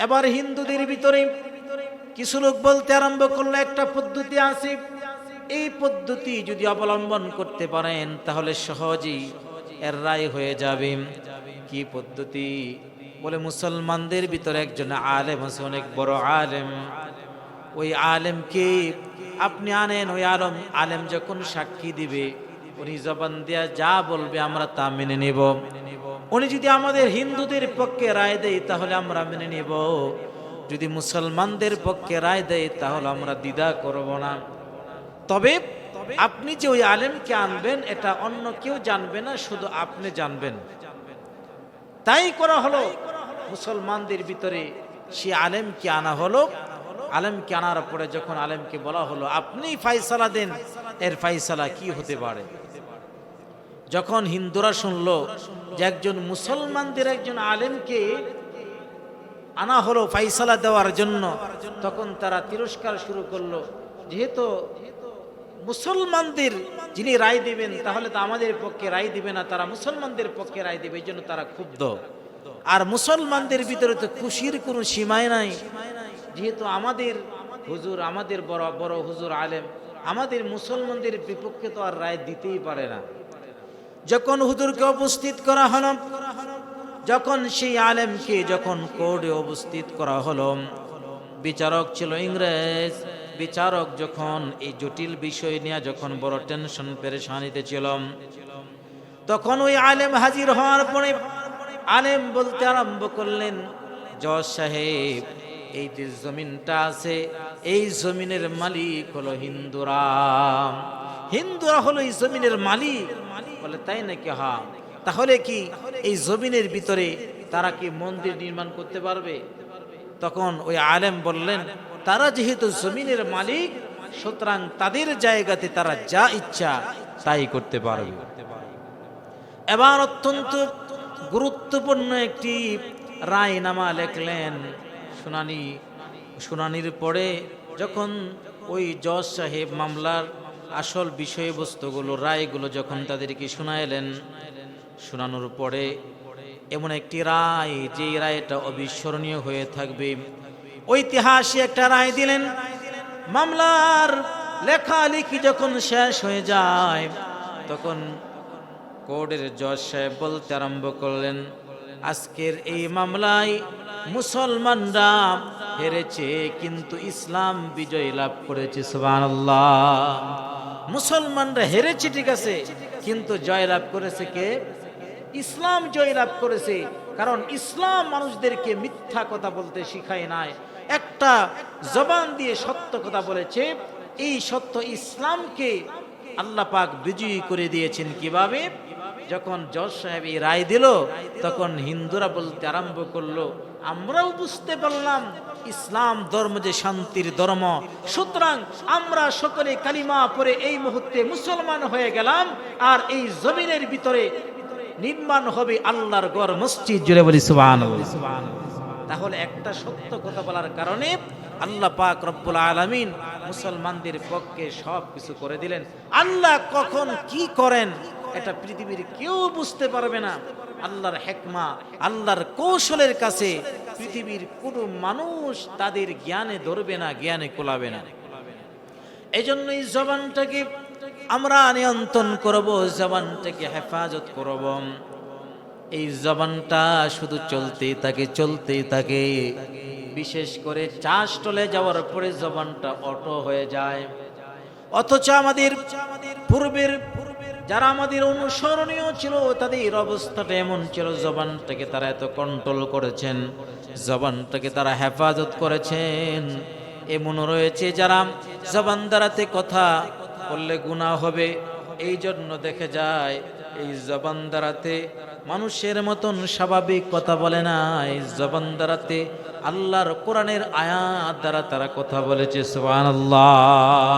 এবার হিন্দুদের ভিতরে কিছু লোক বলতে আরম্ভ করল, একটা পদ্ধতি আছে। এই পদ্ধতি যদি অবলম্বন করতে পারেন, তাহলে সহজেই এর রায় হয়ে যাবে। কি পদ্ধতি? বলে মুসলমানদের ভিতরে একজন আলেম আছে, অনেক বড় আলেম। ওই আলেমকে আপনি আনেন, ওই আলম, আলেম যখন সাক্ষী দিবে, উনি জবান দিয়া যা বলবে আমরা তা মেনে নেব। উনি যদি আমাদের হিন্দুদের পক্ষে রায় দেয়, তাহলে আমরা মেনে নেব। যদি মুসলমানদের পক্ষে রায় দেয়, তাহলে আমরা দ্বিধা করব না। তবে আপনি যে ওই আলেমকে আনবেন, এটা অন্য কেউ জানবে না, শুধু আপনি জানবেন। তাই করা হলো। মুসলমানদের ভিতরে সে আলেমকে আনা হলো। আলেমকে আনার পরে যখন আলেমকে বলা হলো, আপনি ফাইসালা দেন, এর ফাইসালা কি হতে পারে? যখন হিন্দুরা শুনলো যে একজন মুসলমানদের একজন আলেমকে আনা হলো ফাইসালা দেওয়ার জন্য, তখন তারা তিরস্কার শুরু করল। যেহেতু মুসলমানদের যিনি রায় দিবেন, তাহলে তো আমাদের পক্ষে রায় দিবে না, তারা মুসলমানদের পক্ষে রায় দিবে, এই জন্য তারা ক্ষুব্ধ। আর মুসলমানদের ভিতরে তো খুশির কোনো সীমায় নাই। যেহেতু আমাদের হুজুর, আমাদের বড় বড় হুজুর আলেম, আমাদের মুসলমানদের বিপক্ষে তো আর রায় দিতেই পারে না। যখন হুজুরকে উপস্থিত করা হলো, যখন সেই আলেমকে যখন কোর্টে উপস্থিত করা হলো, বিচারক ছিল ইংরেজ, বিচারক যখন এই জটিল বিষয় নিয়ে যখন বড় টেনশন পেরেশানিতে ছিল, তখন ওই আলেম হাজির হওয়ার পরে আলেম বলতে আরম্ভ করলেন, জজ সাহেব, এই যে জমিনটা আছে, এই জমিনের মালিক হলো হিন্দুরা। হিন্দুরা হলো এই জমিনের মালিক। বলে, তাই নাকি? হা। তাহলে কি এই জমিনের ভিতরে তারা কি মন্দির নির্মাণ করতে পারবে? তখন ওই আলেম বললেন, তারা যেহেতু জমিনের মালিক, সুতরাং তাদের জায়গাতে তারা যা ইচ্ছা তাই করতে পারবে। এবার অত্যন্ত গুরুত্বপূর্ণ একটি রায়নামা লেখলেন শুনানি, শুনানির পরে যখন ওই জজ সাহেব মামলার আসল বিষয়বস্তুগুলো, রায়গুলো যখন তাদেরকে শোনাইলেন, শোনানোর পরে এমন একটি রায় যে রায়টা অবিস্মরণীয় হয়ে থাকবে। ঐতিহাসিক একটা রায় দিলেন। মামলার লেখালেখি যখন শেষ হয়ে যায়, তখন কোর্টের জজ সাহেব বলতে আরম্ভ করলেন, আজকের এই মামলায় মুসলমানরা হেরেছে, কিন্তু ইসলাম বিজয় লাভ করেছে, সুবহানাল্লাহ। মুসলমানরা হেরেছে, ঠিক আছে, কিন্তু জয়লাভ করেছে কে? ইসলাম জয় লাভ করেছে, কারণ ইসলাম মানুষদেরকে মিথ্যা কথা বলতে শিখায় নাই। একটা জবান দিয়ে সত্য কথা বলেছে, এই সত্য ইসলামকে আল্লাহ পাক বিজয়ী করে দিয়েছেন কীভাবে? যখন জজ সাহেব এই রায় দিল, তখন হিন্দুরা বলতে আরম্ভ করল, আমরাও বুঝতে পারলাম ইসলাম ধর্ম যে শান্তির ধর্ম। সুতরাং আমরা সকলে কালিমা পরে এই মুহূর্তে মুসলমান হয়ে গেলাম, আর এই জমিনের ভিতরে নির্মাণ হবে আল্লাহর গড় মসজিদ। জুড়ে বলি সুবান তাহলে একটা সত্য কথা বলার কারণে আল্লাহ পাক রব্বুল আলামিন মুসলমানদের পক্ষে সব কিছু করে দিলেন। আল্লাহ কখন কি করেন এটা পৃথিবীর কেউ বুঝতে পারবে না। আল্লাহর হেকমা, আল্লাহর কৌশলের কাছে পৃথিবীর কোনো মানুষ তাদের জ্ঞানে ধরবে না, জ্ঞানে কোলাবে না। এই জন্য এই জবানটাকে আমরা নিয়ন্ত্রণ করব, জবানটাকে হেফাজত করব। এই জবানটা শুধু চলতেই থাকে চলতেই থাকে। বিশেষ করে চাষ টলে যাওয়ার পরে জবানটা অটো হয়ে যায়। অথচ আমাদের পূর্বের যারা আমাদের অনুসরণীয় ছিল, তাদের অবস্থাটা এমন ছিল, জবানটাকে তারা এত কন্ট্রোল করেছেন, জবানটাকে তারা হেফাজত করেছেন। এমনও রয়েছে যারা জবান দ্বারাতে কথা বললে গুণা হবে এই জন্য দেখে যায়, এই জবান দ্বারাতে মানুষের মতন স্বাভাবিক কথা বলে না, এই জবান দ্বারাতে আল্লাহর কোরআনের আয়াত দ্বারা তারা কথা বলেছে, সুবহানাল্লাহ।